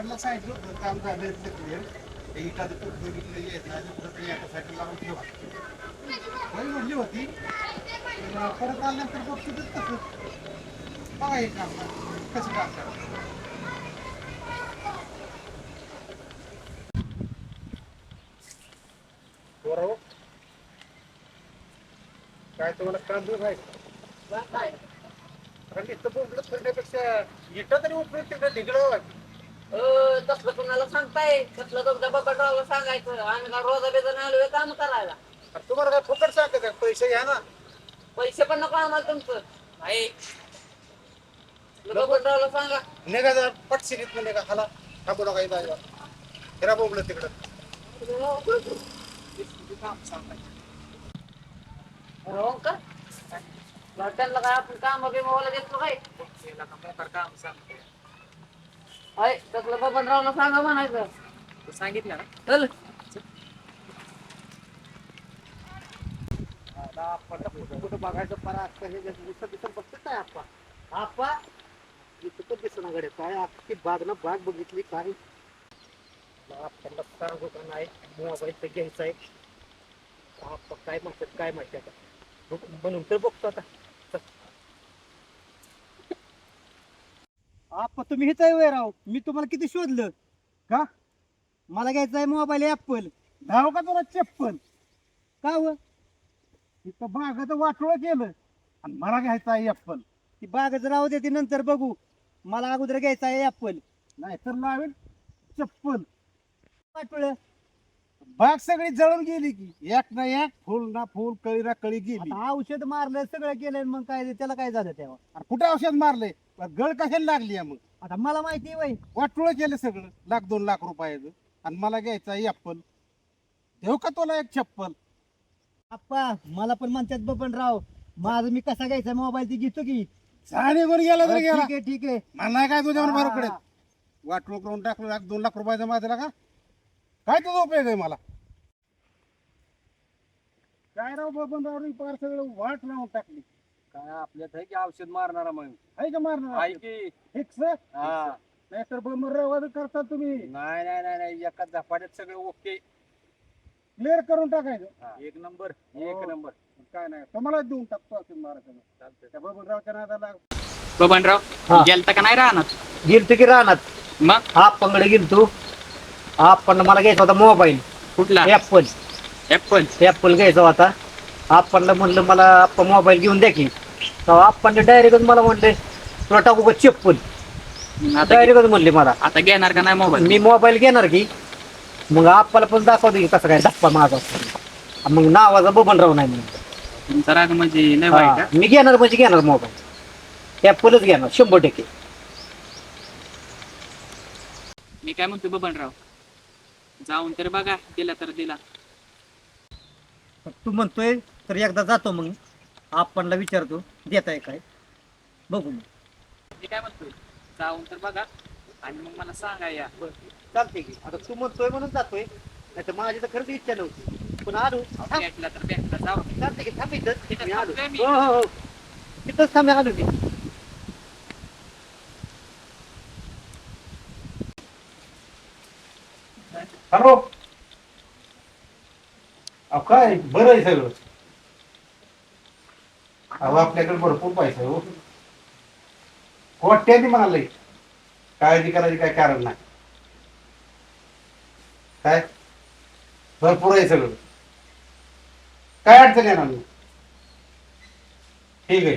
सरांना सांगितलं काम झालं क्लिअर ते एखादं नाही तर परत याच्यासाठी लावून ठेवा. होय म्हणली होती परत आल्यानंतर बघतो तर तसं. बघा हे काम कसं काम करायचं बरोबर काय तुम्हाला काम दूर आहे. कारण इथं बोंबलत फिरण्यापेक्षा इथं तरी उपयोग तिकडे ढिगळं? तसलं कुणाला सांगताय? तसलं तुमच्या बाबाला सांगायचं. आम्ही का रोजा बेजा आलोय काम करायला. अरे तुम्हाला काय फुकट सांगत? पैसे घ्या ना. पैसे पण नको आम्हाला तुमचं. आहे बाबाला सांगा. निघा जरा पटशिरीत निघा खाला थांबू नका इथं अजिबात. फिरा बोंबलत तिकडं. हो का त्यांना काय आपण काम बिमावाला देतो काय आहे तसलं बाबारावला सांगा म्हणायचं. सांगितलं ना. चल. कुठं कुठं बघायचं परा हे दिसत दिसत बघते काय आप्पा आप्पा इथं तर दिसना गड्या काय अख्खी बाग ना बाग बघितली काय? आपल्याला सांगू का नाही. मोबाईल तर घ्यायचा आहे. आप्पा काय म्हणतात काय माहिती आता. बघ- म्हणून तर बघतो आता. आप्पा तुम्ही हेच आहे राव मी तुम्हाला किती शोधलं? का? मला घ्यायचं आहे मोबाईल ऍपल धाव का तुला चप्पल? का व? इथं बागाचं वाटोळ केलं. आणि मला घ्यायचं आहे ऍपल ती बागच राहू दे ती नंतर बघू. मला अगोदर घ्यायचं आहे ऍपल नाही तर लावेल चप्पल. वाटोळ. बाग सगळी जळून गेली की. एक ना एक फुल ना फुल कळी ना कळी गेली. आता औषध मारलं सगळं केलं मग काय त्याला काय झालं तेव्हा? कुठे औषध मारले? गळ कशाला लागली आहे मग? आता मला माहिती वय वाटोळ केलं सगळं. लाख दोन लाख रुपयाचं. आणि मला घ्यायचं ऍपल देऊ का तुला एक चप्पल? आप्पा मला पण म्हणतात बबन राव माझं मी कसा घ्यायचा मोबाईल ती घेतो की. झाडे वर गेला तर गेला. ठीक आहे ठीक आहे. मला काय तुझ्यावर बरोबर हा. वाटोळ करून टाकलं लाख दोन लाख रुपयाचा माझ्याला का काय तुझा उपयोग आहे मला? काय राव बाबन राव पार सगळं वाट लावून टाकली. काय आपल्यात आहे की औषध मारणारा मग? आहे का मारणार आहे की. फिक्स हा. नाहीतर बमर रवाज करता तुम्ही. नाही नाही नाही नाही. एका झपाट्यात सगळं ओके. क्लिअर करून टाकायचं. एक नंबर हो. एक नंबर. काय नाही. तुम्हाला देऊन टाकतो असं मारायचं. चालतंय. त्या बबनरावच्या नादाला. बबनराव हा. गेलता का नाही राहणार गेलतो की रानात. मग? आप्पांकडे गेलतो. आपण मला घ्यायचा होता मोबाईल. कुठला? ऍपल ऍपल ऍपल घ्यायचा होता आपणला म्हणलं मला आप्पा मोबाईल घेऊन द्या की. तेव्हा आपण डायरेक्टच मला म्हणले तुला टाकू का चप्पल आता डायरेक्टच म्हणले मला. आता घेणार का नाही मोबाईल मी मोबाईल घेणार की. मग आपल्याला पण दाखवतो की कसं काय धप्पा माझा. मग नावाचा बबनराव नाही म्हणून. तुमचा राग म्हणजे लय वाईट हा, मी घेणार म्हणजे घेणार मोबाईल ऍपलच घेणार शंभर टक्के. मी काय म्हणतो बबनराव? जाऊन तर बघा दिला तर दिला. तू म्हणतोय तर एकदा जातो मग आपणला विचारतो देताय काय? बघू मग. मी काय म्हणतोय जाऊन तर बघा आणि मग मला सांगा या. चालते की. आता तू म्हणतोय म्हणून जातोय नाही तर माझी तर खरंच इच्छा नव्हती. पण आलो थांब. भेटला तर भेटला जाऊ चालते की थांब इथं. तिथं मी आलो. थांबतोय मी. हो हो हो. तिथंच थांब आलो मी. हॅलो. अहो काय? बरं आहे सगळं. अहो आपल्याकडे भरपूर पैसा आहे हो. कोट्याने म्हणाले. काळजी करायची काय कारण नाही. काय? भरपूर आहे सगळं. काय अडचण येणार नाही. ठीक आहे.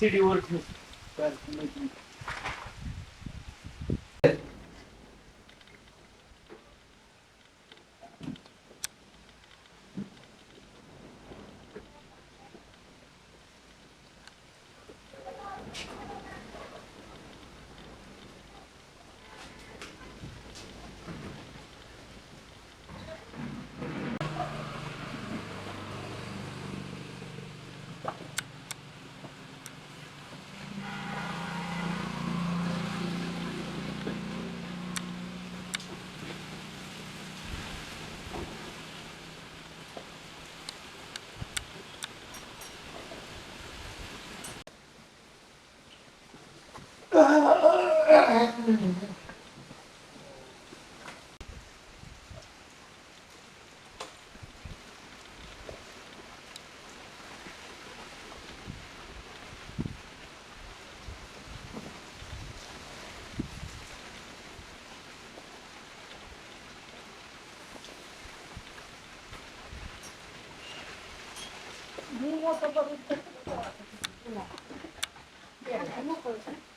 सीडीवर ठेव リンゴとかぶって。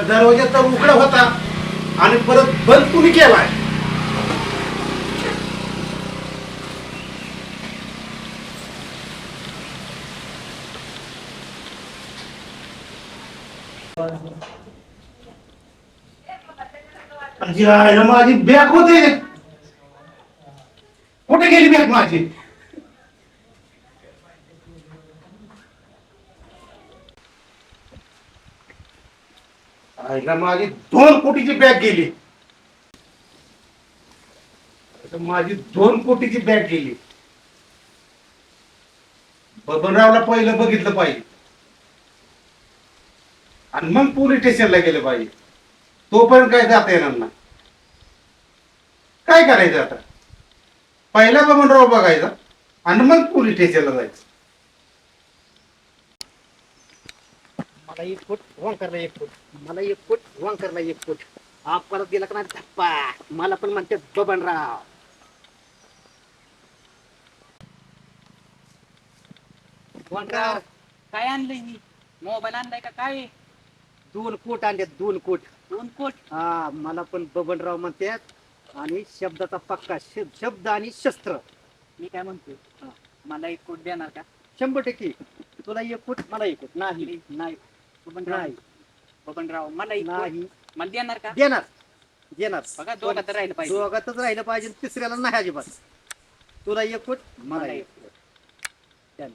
दरवाजा तर उघडा होता आणि परत बंद कुणी केलाय? माझी बॅग होते. कुठे गेली बॅग माझी? आईला माझी दोन कोटीची बॅग गेली. माझी दोन कोटीची बॅग गेली. बबनरावला पहिलं बघितलं पाहिजे. आणि मग पोलीस स्टेशनला गेलं पाहिजे. तोपर्यंत काय जाता येणार ना काय करायचं आता? पहिला बबनराव बघायचा आणि मग पोलीस स्टेशनला जायचं. मला एक फूट वंकरला एक फूट. मला एक फूट वंकरला एक फूट. आप परत गेला का नाही? धप्पा. मला पण म्हणते बबनराव वंकर काय आणलंय मी? मोबाईल आणलाय का काय? दोन कोट आणले दोन कोट. दोन कोट? हा मला पण बबनराव म्हणतात आणि शब्दाचा पक्का शब- शब्द आणि शस्त्र. मी काय म्हणतो मला एक कोट देणार का? शंभर टक्के. तुला एक फूट मला एक फूट नाही नाही. बबनराव नाही. बबनराव मला एक नाही. मला देणार का? देणार. देणार. बघा दोघात राहिलं पाहिजे. दोघातच राहिलं पाहिजे तिसऱ्याला नाही अजिबात. तुला एक फूट मला मला एक एक फूट. चालेल.